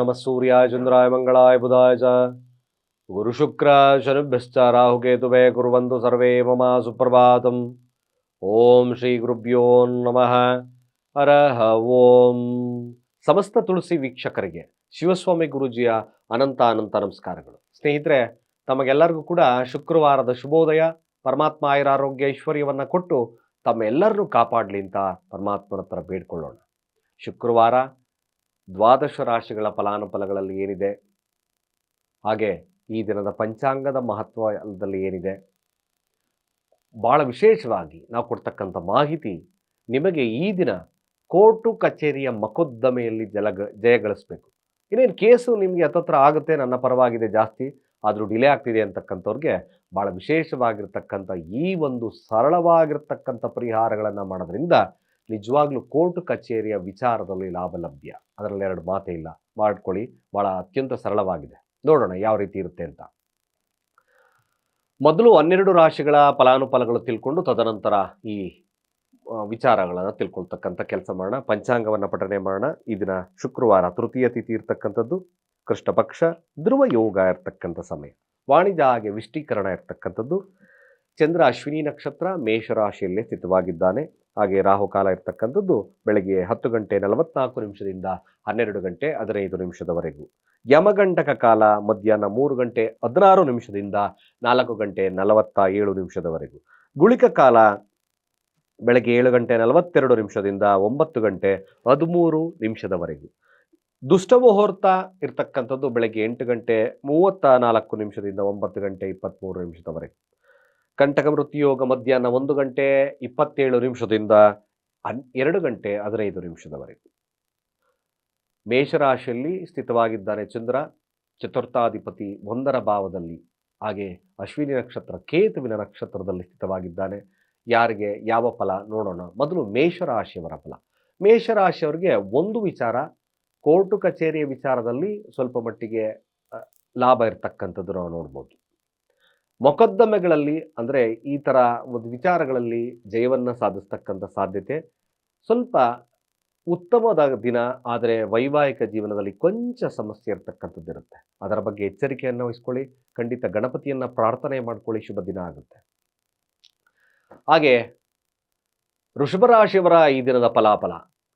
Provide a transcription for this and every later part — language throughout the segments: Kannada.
ನಮಃ ಸೂರ್ಯಾಯ ಚಂದ್ರಾಯ ಮಂಗಳಾಯ ಬುಧಾಯ ಚ ಗುರುಶುಕ್ರ ಶನಿಭ್ಯಶ್ಚ ರಾಹುಕೇತುವೆ ಕುರುವಂತು ಸರ್ವೇ ಮಮ ಸುಪ್ರಭಾತಂ ಓಂ ಶ್ರೀ ಗುರುಭ್ಯೋ ನಮಃ ಅರಹ ಓಂ ಸಮಸ್ತ ತುಳಸಿ ವೀಕ್ಷಕರಿಗೆ ಶಿವಸ್ವಾಮಿ ಗುರುಜಿಯ ಅನಂತ ಅನಂತ ನಮಸ್ಕಾರಗಳು. ಸ್ನೇಹಿತರೆ, ತಮಗೆಲ್ಲರಿಗೂ ಕೂಡ ಶುಕ್ರವಾರದ ಶುಭೋದಯ, ಪರಮಾತ್ಮ ಆಯುರಾರೋಗ್ಯ ಐಶ್ವರ್ಯವನ್ನು ಕೊಟ್ಟು ತಮ್ಮೆಲ್ಲರನ್ನೂ ಕಾಪಾಡಲಿ ಅಂತ ಪರಮಾತ್ಮನ ಹತ್ರ ಬೇಡ್ಕೊಳ್ಳೋಣ. ಶುಕ್ರವಾರ ದ್ವಾದಶ ರಾಶಿಗಳ ಫಲಾನುಫಲಗಳಲ್ಲಿ ಏನಿದೆ? ಹಾಗೆ ಈ ದಿನದ ಪಂಚಾಂಗದ ಮಹತ್ವದಲ್ಲಿ ಏನಿದೆ? ಬಹಳ ವಿಶೇಷವಾಗಿ ನಾವು ಕೊಡ್ತಕ್ಕಂಥ ಮಾಹಿತಿ ನಿಮಗೆ ಈ ದಿನ ಕೋರ್ಟು ಕಚೇರಿಯ ಮಕದ್ದಮೆಯಲ್ಲಿ ಜಲಗ, ಜಯಗಳಿಸ್ಬೇಕು. ಇನ್ನೇನು ಕೇಸು ನಿಮಗೆ ಹತ್ತತ್ರ ಆಗುತ್ತೆ, ನನ್ನ ಪರವಾಗಿದೆ ಜಾಸ್ತಿ, ಆದರೂ ಡಿಲೇ ಆಗ್ತಿದೆ ಅಂತಕ್ಕಂಥವ್ರಿಗೆ ಭಾಳ ವಿಶೇಷವಾಗಿರ್ತಕ್ಕಂಥ ಈ ಒಂದು ಸರಳವಾಗಿರ್ತಕ್ಕಂಥ ಪರಿಹಾರಗಳನ್ನು ಮಾಡೋದ್ರಿಂದ ನಿಜವಾಗ್ಲೂ ಕೋರ್ಟ್ ಕಚೇರಿಯ ವಿಚಾರದಲ್ಲಿ ಲಾಭ ಲಭ್ಯ ಅದರಲ್ಲಿ ಎರಡು ಮಾತೇ ಇಲ್ಲ. ಮಾಡ್ಕೊಳ್ಳಿ. ಭಾಳ ಅತ್ಯಂತ ಸರಳವಾಗಿದೆ. ನೋಡೋಣ ಯಾವ ರೀತಿ ಇರುತ್ತೆ ಅಂತ. ಮೊದಲು ಹನ್ನೆರಡು ರಾಶಿಗಳ ಫಲಾನುಫಲಗಳು ತಿಳ್ಕೊಂಡು ತದನಂತರ ಈ ವಿಚಾರಗಳನ್ನು ತಿಳ್ಕೊಳ್ತಕ್ಕಂಥ ಕೆಲಸ ಮಾಡೋಣ. ಪಂಚಾಂಗವನ್ನು ಪಠನೆ ಮಾಡೋಣ. ಈ ದಿನ ಶುಕ್ರವಾರ ತೃತೀಯ ತಿಥಿ ಇರ್ತಕ್ಕಂಥದ್ದು. ಕೃಷ್ಣ ಪಕ್ಷ ಧ್ರುವ ಯೋಗ ಇರ್ತಕ್ಕಂಥ ಸಮಯ. ವಾಣಿಜ್ಯ ಹಾಗೆ ವಿಷ್ಟೀಕರಣ ಇರ್ತಕ್ಕಂಥದ್ದು. ಚಂದ್ರ ಅಶ್ವಿನಿ ನಕ್ಷತ್ರ ಮೇಷರಾಶಿಯಲ್ಲೇ ಸ್ಥಿತವಾಗಿದ್ದಾನೆ. ಹಾಗೆ ರಾಹುಕಾಲ ಇರ್ತಕ್ಕಂಥದ್ದು ಬೆಳಗ್ಗೆ ಹತ್ತು ಗಂಟೆ ನಲವತ್ನಾಲ್ಕು ನಿಮಿಷದಿಂದ ಹನ್ನೆರಡು ಗಂಟೆ ಹದಿನೈದು ನಿಮಿಷದವರೆಗೂ. ಯಮಗಂಟಕ ಕಾಲ ಮಧ್ಯಾಹ್ನ ಮೂರು ಗಂಟೆ ಹದಿನಾರು ನಿಮಿಷದಿಂದ ನಾಲ್ಕು ಗಂಟೆ ನಲವತ್ತ ಏಳು ನಿಮಿಷದವರೆಗೂ. ಗುಳಿಕ ಕಾಲ ಬೆಳಗ್ಗೆ ಏಳು ಗಂಟೆ ನಲವತ್ತೆರಡು ನಿಮಿಷದಿಂದ ಒಂಬತ್ತು ಗಂಟೆ ಹದಿಮೂರು ನಿಮಿಷದವರೆಗೂ. ದುಷ್ಟ ಮುಹೂರ್ತ ಇರ್ತಕ್ಕಂಥದ್ದು ಬೆಳಗ್ಗೆ ಎಂಟು ಗಂಟೆ ಮೂವತ್ತ ನಾಲ್ಕು ನಿಮಿಷದಿಂದ ಒಂಬತ್ತು ಗಂಟೆ ಇಪ್ಪತ್ತ್ಮೂರು ನಿಮಿಷದವರೆಗೂ. ಕಂಟಕ ಮೃತ್ಯುಯೋಗ ಮಧ್ಯಾಹ್ನ ಒಂದು ಗಂಟೆ ಇಪ್ಪತ್ತೇಳು ನಿಮಿಷದಿಂದ ಎರಡು ಗಂಟೆ ಹದಿನೈದು ನಿಮಿಷದವರೆಗೂ. ಮೇಷರಾಶಿಯಲ್ಲಿ ಸ್ಥಿತವಾಗಿದ್ದಾನೆ ಚಂದ್ರ, ಚತುರ್ಥಾಧಿಪತಿ ಒಂದರ ಭಾವದಲ್ಲಿ, ಹಾಗೆ ಅಶ್ವಿನಿ ನಕ್ಷತ್ರ, ಕೇತುವಿನ ನಕ್ಷತ್ರದಲ್ಲಿ ಸ್ಥಿತವಾಗಿದ್ದಾನೆ. ಯಾರಿಗೆ, ಯಾವ ಫಲ ನೋಡೋಣ. ಮೊದಲು ಮೇಷರಾಶಿಯವರ ಫಲ. ಮೇಷರಾಶಿಯವರಿಗೆ ಒಂದು ವಿಚಾರ, ಕೋರ್ಟು ಕಚೇರಿಯ ವಿಚಾರದಲ್ಲಿ ಸ್ವಲ್ಪ ಮಟ್ಟಿಗೆ ಲಾಭ ಇರತಕ್ಕಂಥದ್ದು ನಾವು ನೋಡ್ಬೋದು. ಮೊಕದ್ದಮೆಗಳಲ್ಲಿ ಅಂದರೆ ಈ ಥರ ಒಂದು ವಿಚಾರಗಳಲ್ಲಿ ಜಯವನ್ನು ಸಾಧಿಸ್ತಕ್ಕಂಥ ಸಾಧ್ಯತೆ. ಸ್ವಲ್ಪ ಉತ್ತಮವಾದ ದಿನ, ಆದರೆ ವೈವಾಹಿಕ ಜೀವನದಲ್ಲಿ ಕೊಂಚ ಸಮಸ್ಯೆ ಇರತಕ್ಕಂಥದ್ದಿರುತ್ತೆ ಅದರ ಬಗ್ಗೆ ಎಚ್ಚರಿಕೆಯನ್ನು ವಹಿಸ್ಕೊಳ್ಳಿ, ಖಂಡಿತ ಗಣಪತಿಯನ್ನು ಪ್ರಾರ್ಥನೆ ಮಾಡ್ಕೊಳ್ಳಿ, ಶುಭ ದಿನ ಆಗುತ್ತೆ. ಹಾಗೆ ವೃಷಭರಾಶಿಯವರ ಈ ದಿನದ ಫಲಾಫಲ,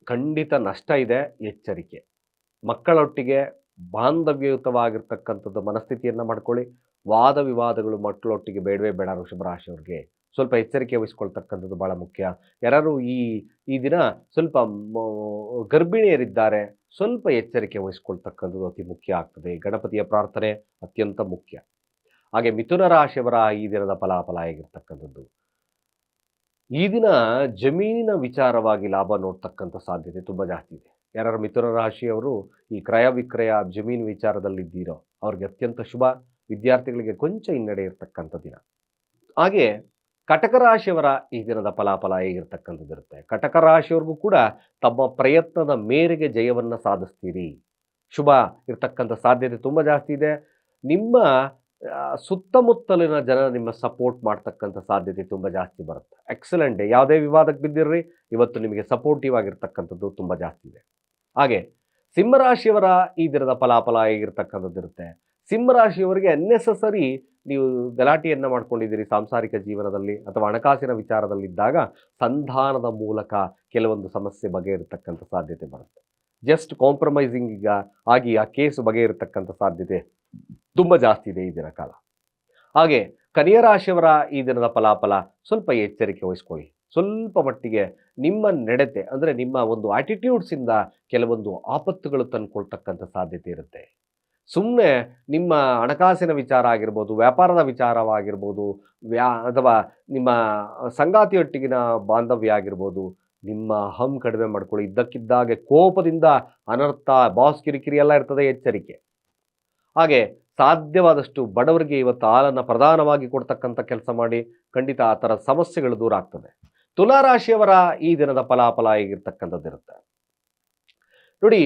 ಖಂಡಿತ ನಷ್ಟ ಇದೆ, ಎಚ್ಚರಿಕೆ. ಮಕ್ಕಳೊಟ್ಟಿಗೆ ಬಾಂಧವ್ಯಯುತವಾಗಿರ್ತಕ್ಕಂಥದ್ದು ಮನಸ್ಥಿತಿಯನ್ನು ಮಾಡ್ಕೊಳ್ಳಿ ವಾದ ವಿವಾದಗಳು ಮಕ್ಕಳೊಟ್ಟಿಗೆ ಬೇಡವೇ ಬೇಡ ವೃಷಭ ರಾಶಿಯವ್ರಿಗೆ ಸ್ವಲ್ಪ ಎಚ್ಚರಿಕೆ ವಹಿಸ್ಕೊಳ್ತಕ್ಕಂಥದ್ದು ಬಹಳ ಮುಖ್ಯ. ಯಾರು ಈ ಈ ದಿನ ಸ್ವಲ್ಪ ಗರ್ಭಿಣಿಯರಿದ್ದಾರೆ, ಸ್ವಲ್ಪ ಎಚ್ಚರಿಕೆ ವಹಿಸ್ಕೊಳ್ತಕ್ಕಂಥದ್ದು ಅತಿ ಮುಖ್ಯ ಆಗ್ತದೆ. ಗಣಪತಿಯ ಪ್ರಾರ್ಥನೆ ಅತ್ಯಂತ ಮುಖ್ಯ. ಹಾಗೆ ಮಿಥುನ ರಾಶಿಯವರ ಈ ದಿನದ ಫಲಾಫಲ ಆಗಿರ್ತಕ್ಕಂಥದ್ದು ಈ ದಿನ ಜಮೀನಿನ ವಿಚಾರವಾಗಿ ಲಾಭ ನೋಡ್ತಕ್ಕಂಥ ಸಾಧ್ಯತೆ ತುಂಬ ಜಾಸ್ತಿ ಇದೆ. ಯಾರು ಮಿಥುನ ರಾಶಿಯವರು ಈ ಕ್ರಯ ವಿಕ್ರಯ ಜಮೀನು ವಿಚಾರದಲ್ಲಿದ್ದೀರೋ ಅವ್ರಿಗೆ ಅತ್ಯಂತ ಶುಭ. ವಿದ್ಯಾರ್ಥಿಗಳಿಗೆ ಕೊಂಚ ಹಿನ್ನಡೆ ಇರತಕ್ಕಂಥ ದಿನ ಹಾಗೆ ಕಟಕ ರಾಶಿಯವರ ಈ ದಿನದ ಫಲಾಫಲ ಹೇಗಿರ್ತಕ್ಕಂಥದ್ದಿರುತ್ತೆ ಕಟಕ ರಾಶಿಯವ್ರಿಗೂ ಕೂಡ ತಮ್ಮ ಪ್ರಯತ್ನದ ಮೇರೆಗೆ ಜಯವನ್ನು ಸಾಧಿಸ್ತೀರಿ. ಶುಭ ಇರ್ತಕ್ಕಂಥ ಸಾಧ್ಯತೆ ತುಂಬ ಜಾಸ್ತಿ ಇದೆ. ನಿಮ್ಮ ಸುತ್ತಮುತ್ತಲಿನ ಜನ ನಿಮ್ಮ ಸಪೋರ್ಟ್ ಮಾಡ್ತಕ್ಕಂಥ ಸಾಧ್ಯತೆ ತುಂಬ ಜಾಸ್ತಿ ಬರುತ್ತೆ. ಎಕ್ಸಲೆಂಟ್ ಯಾವುದೇ ವಿವಾದಕ್ಕೆ ಬಿದ್ದಿರ್ರಿ, ಇವತ್ತು ನಿಮಗೆ ಸಪೋರ್ಟಿವ್ ಆಗಿರ್ತಕ್ಕಂಥದ್ದು ತುಂಬ ಜಾಸ್ತಿ ಇದೆ. ಹಾಗೆ ಸಿಂಹರಾಶಿಯವರ ಈ ದಿನದ ಫಲಾಫಲ ಹೇಗಿರ್ತಕ್ಕಂಥದ್ದು ಇರುತ್ತೆ? ಸಿಂಹರಾಶಿಯವರಿಗೆ ಅನ್ನೆಸಸರಿ ನೀವು ಗಲಾಟೆಯನ್ನು ಮಾಡ್ಕೊಂಡಿದ್ದೀರಿ ಸಾಂಸಾರಿಕ ಜೀವನದಲ್ಲಿ ಅಥವಾ ಹಣಕಾಸಿನ ವಿಚಾರದಲ್ಲಿದ್ದಾಗ ಸಂಧಾನದ ಮೂಲಕ ಕೆಲವೊಂದು ಸಮಸ್ಯೆ ಬಗೆಹರಿತಕ್ಕಂಥ ಸಾಧ್ಯತೆ ಬರುತ್ತೆ. ಜಸ್ಟ್ ಕಾಂಪ್ರಮೈಸಿಂಗ್ ಈಗ ಆಗಿ ಆ ಕೇಸು ಬಗೆಹರಿತಕ್ಕಂಥ ಸಾಧ್ಯತೆ ತುಂಬ ಜಾಸ್ತಿ ಇದೆ ಈ ದಿನ ಕಾಲ. ಹಾಗೆ ಕನ್ಯಾ ರಾಶಿಯವರ ಈ ದಿನದ ಫಲಾಫಲ ಸ್ವಲ್ಪ ಎಚ್ಚರಿಕೆ ವಹಿಸ್ಕೊಳ್ಳಿ. ಸ್ವಲ್ಪ ಮಟ್ಟಿಗೆ ನಿಮ್ಮ ನಡತೆ ಅಂದರೆ ನಿಮ್ಮ ಒಂದು ಆಟಿಟ್ಯೂಡ್ಸಿಂದ ಕೆಲವೊಂದು ಆಪತ್ತುಗಳು ತಂದುಕೊಳ್ತಕ್ಕಂಥ ಸಾಧ್ಯತೆ ಇರುತ್ತೆ. ಸುಮ್ಮನೆ ನಿಮ್ಮ ಹಣಕಾಸಿನ ವಿಚಾರ ಆಗಿರ್ಬೋದು, ವ್ಯಾಪಾರದ ವಿಚಾರವಾಗಿರ್ಬೋದು, ವ್ಯಾ, ಅಥವಾ ನಿಮ್ಮ ಸಂಗಾತಿಯೊಟ್ಟಿಗಿನ ಬಾಂಧವ್ಯ ಆಗಿರ್ಬೋದು, ನಿಮ್ಮ ಅಹಂ ಕಡಿಮೆ ಮಾಡ್ಕೊಳ್ಳಿ. ಇದ್ದಕ್ಕಿದ್ದಾಗೆ ಕೋಪದಿಂದ ಅನರ್ಥ, ಬಾಸ್ ಕಿರಿಕಿರಿ ಎಲ್ಲ ಇರ್ತದೆ, ಎಚ್ಚರಿಕೆ. ಹಾಗೆ ಸಾಧ್ಯವಾದಷ್ಟು ಬಡವರಿಗೆ ಇವತ್ತು ಹಾಲನ್ನು ಪ್ರಧಾನವಾಗಿ ಕೊಡ್ತಕ್ಕಂಥ ಕೆಲಸ ಮಾಡಿ, ಖಂಡಿತ ಆ ಥರ ಸಮಸ್ಯೆಗಳು ದೂರ ಆಗ್ತದೆ. ತುಲಾರಾಶಿಯವರ ಈ ದಿನದ ಫಲಾಫಲ ಹೇಗಿರ್ತಕ್ಕಂಥದ್ದಿರುತ್ತೆ? ನೋಡಿ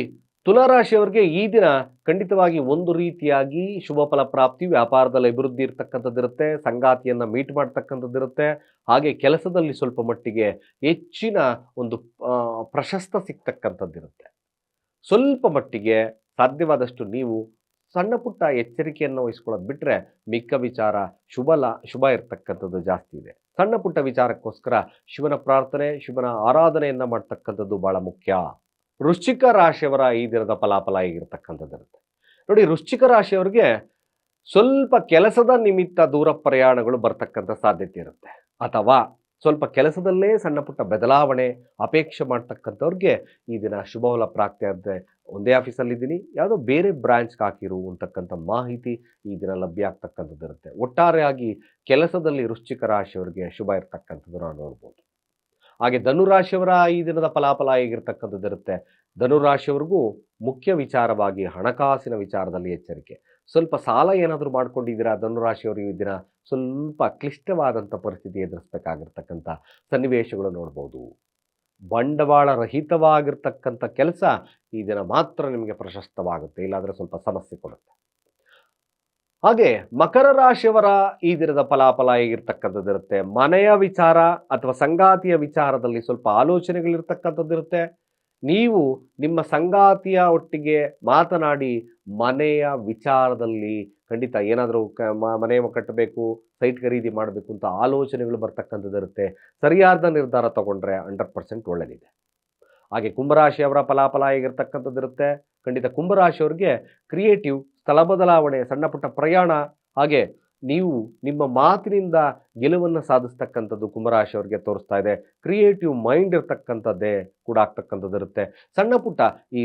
ತುಲಾರಾಶಿಯವರಿಗೆ ಈ ದಿನ ಖಂಡಿತವಾಗಿ ಒಂದು ರೀತಿಯಾಗಿ ಶುಭ ಫಲ ಪ್ರಾಪ್ತಿ, ವ್ಯಾಪಾರದಲ್ಲಿ ಅಭಿವೃದ್ಧಿ ಇರತಕ್ಕಂಥದ್ದಿರುತ್ತೆ, ಸಂಗಾತಿಯನ್ನು ಮೀಟ್ ಮಾಡ್ತಕ್ಕಂಥದ್ದಿರುತ್ತೆ, ಹಾಗೆ ಕೆಲಸದಲ್ಲಿ ಸ್ವಲ್ಪ ಮಟ್ಟಿಗೆ ಹೆಚ್ಚಿನ ಒಂದು ಪ್ರಶಸ್ತ ಸಿಗ್ತಕ್ಕಂಥದ್ದಿರುತ್ತೆ. ಸ್ವಲ್ಪ ಮಟ್ಟಿಗೆ ಸಾಧ್ಯವಾದಷ್ಟು ನೀವು ಸಣ್ಣ ಪುಟ್ಟ ಎಚ್ಚರಿಕೆಯನ್ನು ವಹಿಸ್ಕೊಳ್ಳೋದು ಬಿಟ್ಟರೆ ಮಿಕ್ಕ ವಿಚಾರ ಶುಭ ಲಾ, ಶುಭ ಇರತಕ್ಕಂಥದ್ದು ಜಾಸ್ತಿ ಇದೆ. ಸಣ್ಣ ಪುಟ್ಟ ವಿಚಾರಕ್ಕೋಸ್ಕರ ಶಿವನ ಪ್ರಾರ್ಥನೆ, ಶಿವನ ಆರಾಧನೆಯನ್ನು ಮಾಡ್ತಕ್ಕಂಥದ್ದು ಬಹಳ ಮುಖ್ಯ. ವೃಶ್ಚಿಕ ರಾಶಿಯವರ ಈ ದಿನದ ಫಲಾಫಲ ಆಗಿರ್ತಕ್ಕಂಥದ್ದಿರುತ್ತೆ ನೋಡಿ, ವೃಶ್ಚಿಕ ರಾಶಿಯವರಿಗೆ ಸ್ವಲ್ಪ ಕೆಲಸದ ನಿಮಿತ್ತ ದೂರ ಪ್ರಯಾಣಗಳು ಬರ್ತಕ್ಕಂಥ ಸಾಧ್ಯತೆ ಇರುತ್ತೆ. ಅಥವಾ ಸ್ವಲ್ಪ ಕೆಲಸದಲ್ಲೇ ಸಣ್ಣ ಪುಟ್ಟ ಬದಲಾವಣೆ ಅಪೇಕ್ಷೆ ಮಾಡ್ತಕ್ಕಂಥವ್ರಿಗೆ ಈ ದಿನ ಶುಭವಲ ಪ್ರಾಪ್ತಿ ಆದರೆ ಒಂದೇ ಆಫೀಸಲ್ಲಿದ್ದೀನಿ, ಯಾವುದೋ ಬೇರೆ ಬ್ರಾಂಚ್ಗೆ ಹಾಕಿರು ಅಂತಕ್ಕಂಥ ಮಾಹಿತಿ ಈ ದಿನ ಲಭ್ಯ ಆಗ್ತಕ್ಕಂಥದ್ದು ಇರುತ್ತೆ ಒಟ್ಟಾರೆಯಾಗಿ ಕೆಲಸದಲ್ಲಿ ವೃಶ್ಚಿಕ ರಾಶಿಯವರಿಗೆ ಶುಭ ಇರ್ತಕ್ಕಂಥದ್ದು ನಾವು ನೋಡ್ಬೋದು. ಹಾಗೆ ಧನುರಾಶಿಯವರ ಈ ದಿನದ ಫಲಾಫಲ ಹೇಗಿರ್ತಕ್ಕಂಥದ್ದು ಇರುತ್ತೆ? ಧನುರಾಶಿಯವ್ರಿಗೂ ಮುಖ್ಯ ವಿಚಾರವಾಗಿ ಹಣಕಾಸಿನ ವಿಚಾರದಲ್ಲಿ ಎಚ್ಚರಿಕೆ. ಸ್ವಲ್ಪ ಸಾಲ ಏನಾದರೂ ಮಾಡ್ಕೊಂಡಿದ್ದೀರಾ ಧನುರಾಶಿಯವರು ಈ ದಿನ? ಸ್ವಲ್ಪ ಕ್ಲಿಷ್ಟವಾದಂಥ ಪರಿಸ್ಥಿತಿ ಎದುರಿಸ್ಬೇಕಾಗಿರ್ತಕ್ಕಂಥ ಸನ್ನಿವೇಶಗಳು ನೋಡ್ಬೋದು. ಬಂಡವಾಳ ರಹಿತವಾಗಿರ್ತಕ್ಕಂಥ ಕೆಲಸ ಈ ದಿನ ಮಾತ್ರ ನಿಮಗೆ ಪ್ರಶಸ್ತವಾಗುತ್ತೆ, ಇಲ್ಲಾಂದರೆ ಸ್ವಲ್ಪ ಸಮಸ್ಯೆ ಕೊಡುತ್ತೆ. ಹಾಗೆ ಮಕರ ರಾಶಿಯವರ ಈ ದಿನದ ಫಲಾಫಲ ಹೇಗಿರ್ತಕ್ಕಂಥದ್ದಿರುತ್ತೆ ಮನೆಯ ವಿಚಾರ ಅಥವಾ ಸಂಗಾತಿಯ ವಿಚಾರದಲ್ಲಿ ಸ್ವಲ್ಪ ಆಲೋಚನೆಗಳಿರ್ತಕ್ಕಂಥದ್ದಿರುತ್ತೆ ನೀವು ನಿಮ್ಮ ಸಂಗಾತಿಯ ಒಟ್ಟಿಗೆ ಮಾತನಾಡಿ ಮನೆಯ ವಿಚಾರದಲ್ಲಿ ಖಂಡಿತ ಏನಾದರೂ ಕ ಮನೆ ಕಟ್ಟಬೇಕು, ಸೈಟ್ ಖರೀದಿ ಮಾಡಬೇಕು ಅಂತ ಆಲೋಚನೆಗಳು ಬರ್ತಕ್ಕಂಥದ್ದಿರುತ್ತೆ ಸರಿಯಾದ ನಿರ್ಧಾರ ತಗೊಂಡ್ರೆ ಹಂಡ್ರೆಡ್ ಪರ್ಸೆಂಟ್ ಒಳ್ಳೆಯದಿದೆ ಹಾಗೆ ಕುಂಭರಾಶಿಯವರ ಫಲಾಫಲ ಹೇಗಿರ್ತಕ್ಕಂಥದ್ದಿರುತ್ತೆ ಖಂಡಿತ ಕುಂಭರಾಶಿಯವ್ರಿಗೆ ಕ್ರಿಯೇಟಿವ್ ಸ್ಥಳ ಬದಲಾವಣೆ ಸಣ್ಣ ಪುಟ್ಟ ಪ್ರಯಾಣ, ಹಾಗೆ ನೀವು ನಿಮ್ಮ ಮಾತಿನಿಂದ ಗೆಲುವನ್ನು ಸಾಧಿಸ್ತಕ್ಕಂಥದ್ದು ಕುಂಭರಾಶಿಯವರಿಗೆ ತೋರಿಸ್ತಾ ಇದೆ. ಕ್ರಿಯೇಟಿವ್ ಮೈಂಡ್ ಇರ್ತಕ್ಕಂಥದ್ದೇ ಕೂಡ ಆಗ್ತಕ್ಕಂಥದ್ದು ಇರುತ್ತೆ. ಸಣ್ಣ ಪುಟ್ಟ ಈ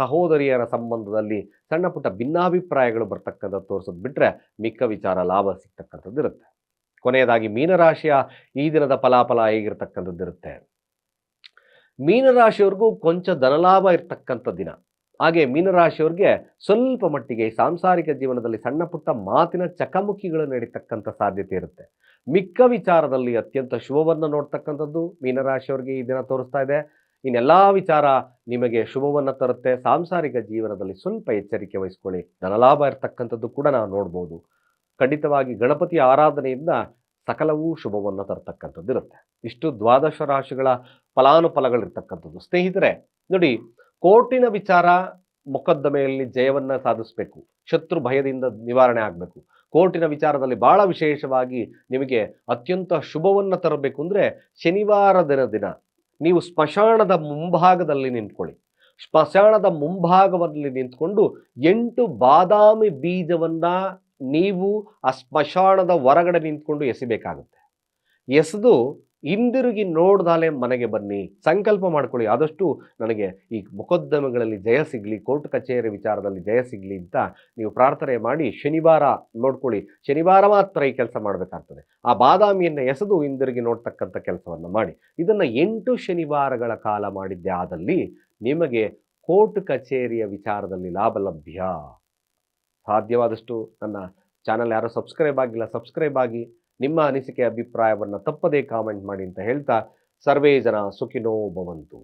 ಸಹೋದರಿಯರ ಸಂಬಂಧದಲ್ಲಿ ಸಣ್ಣ ಪುಟ್ಟ ಭಿನ್ನಾಭಿಪ್ರಾಯಗಳು ಬರ್ತಕ್ಕಂಥದ್ದು ತೋರಿಸೋದು ಬಿಟ್ಟರೆ ಮಿಕ್ಕ ವಿಚಾರ ಲಾಭ ಸಿಗ್ತಕ್ಕಂಥದ್ದು ಇರುತ್ತೆ. ಕೊನೆಯದಾಗಿ ಮೀನರಾಶಿಯ ಈ ದಿನದ ಫಲಾಫಲ ಹೇಗಿರ್ತಕ್ಕಂಥದ್ದು ಇರುತ್ತೆ. ಮೀನರಾಶಿಯವ್ರಿಗೂ ಕೊಂಚ ಧನಲಾಭ ಇರ್ತಕ್ಕಂಥ ದಿನ. ಹಾಗೆ ಮೀನರಾಶಿಯವ್ರಿಗೆ ಸ್ವಲ್ಪ ಮಟ್ಟಿಗೆ ಸಾಂಸಾರಿಕ ಜೀವನದಲ್ಲಿ ಸಣ್ಣ ಪುಟ್ಟ ಮಾತಿನ ಚಕಮುಕಿಗಳು ನಡೀತಕ್ಕಂಥ ಸಾಧ್ಯತೆ ಇರುತ್ತೆ. ಮಿಕ್ಕ ವಿಚಾರದಲ್ಲಿ ಅತ್ಯಂತ ಶುಭವನ್ನು ನೋಡ್ತಕ್ಕಂಥದ್ದು ಮೀನರಾಶಿಯವ್ರಿಗೆ ಈ ದಿನ ತೋರಿಸ್ತಾ ಇದೆ. ಇನ್ನೆಲ್ಲ ವಿಚಾರ ನಿಮಗೆ ಶುಭವನ್ನು ತರುತ್ತೆ. ಸಾಂಸಾರಿಕ ಜೀವನದಲ್ಲಿ ಸ್ವಲ್ಪ ಎಚ್ಚರಿಕೆ ವಹಿಸ್ಕೊಳ್ಳಿ. ಧನಲಾಭ ಇರ್ತಕ್ಕಂಥದ್ದು ಕೂಡ ನಾವು ನೋಡ್ಬೋದು. ಖಂಡಿತವಾಗಿ ಗಣಪತಿ ಆರಾಧನೆಯಿಂದ ಸಕಲವೂ ಶುಭವನ್ನು ತರತಕ್ಕಂಥದ್ದು ಇರುತ್ತೆ. ಇಷ್ಟು ದ್ವಾದಶ ರಾಶಿಗಳ ಫಲಾನುಫಲಗಳಿರ್ತಕ್ಕಂಥದ್ದು ಸ್ನೇಹಿತರೆ, ನೋಡಿ ಕೋರ್ಟಿನ ವಿಚಾರ ಮೊಕದ್ದಮೆಯಲ್ಲಿ ಜಯವನ್ನು ಸಾಧಿಸಬೇಕು. ಶತ್ರು ಭಯದಿಂದ ನಿವಾರಣೆ ಆಗಬೇಕು. ಕೋರ್ಟಿನ ವಿಚಾರದಲ್ಲಿ ಬಹಳ ವಿಶೇಷವಾಗಿ ನಿಮಗೆ ಅತ್ಯಂತ ಶುಭವನ್ನು ತರಬೇಕು ಅಂದರೆ ಶನಿವಾರ ದಿನ ನೀವು ಸ್ಮಶಾನದ ಮುಂಭಾಗದಲ್ಲಿ ನಿಂತ್ಕೊಳ್ಳಿ. ಸ್ಮಶಾನದ ಮುಂಭಾಗದಲ್ಲಿ ನಿಂತ್ಕೊಂಡು ಎಂಟು ಬಾದಾಮಿ ಬೀಜವನ್ನು ನೀವು ಆ ಸ್ಮಶಾನದ ಹೊರಗಡೆ ನಿಂತ್ಕೊಂಡು ಎಸಿಬೇಕಾಗುತ್ತೆ. ಎಸೆದು ಹಿಂದಿರುಗಿ ನೋಡ್ದಾಲೆ ಮನೆಗೆ ಬನ್ನಿ, ಸಂಕಲ್ಪ ಮಾಡ್ಕೊಳ್ಳಿ. ಆದಷ್ಟು ನನಗೆ ಈ ಮೊಕದ್ದಮೆಗಳಲ್ಲಿ ಜಯ ಸಿಗಲಿ, ಕೋರ್ಟ್ ಕಚೇರಿ ವಿಚಾರದಲ್ಲಿ ಜಯ ಸಿಗಲಿ ಅಂತ ನೀವು ಪ್ರಾರ್ಥನೆ ಮಾಡಿ, ಶನಿವಾರ ನೋಡ್ಕೊಳ್ಳಿ. ಶನಿವಾರ ಮಾತ್ರ ಈ ಕೆಲಸ ಮಾಡಬೇಕಾಗ್ತದೆ. ಆ ಬಾದಾಮಿಯನ್ನು ಎಸೆದು ಹಿಂದಿರುಗಿ ನೋಡ್ತಕ್ಕಂಥ ಕೆಲಸವನ್ನು ಮಾಡಿ. ಇದನ್ನು ಎಂಟು ಶನಿವಾರಗಳ ಕಾಲ ಮಾಡಿದ್ದೆ ಆದಲ್ಲಿ ನಿಮಗೆ ಕೋರ್ಟ್ ಕಚೇರಿಯ ವಿಚಾರದಲ್ಲಿ ಲಾಭ ಲಭ್ಯ. ಸಾಧ್ಯವಾದಷ್ಟು ನನ್ನ ಚಾನಲ್ ಯಾರೋ ಸಬ್ಸ್ಕ್ರೈಬ್ ಆಗಿಲ್ಲ, ಸಬ್ಸ್ಕ್ರೈಬ್ ಆಗಿ. ನಿಮ್ಮ ಅನಿಸಿಕೆ ಅಭಿಪ್ರಾಯವನ್ನು ತಪ್ಪದೇ ಕಾಮೆಂಟ್ ಮಾಡಿ ಅಂತ ಹೇಳ್ತಾ ಸರ್ವೇ ಜನ ಸುಖಿನೋ ಭವಂತು.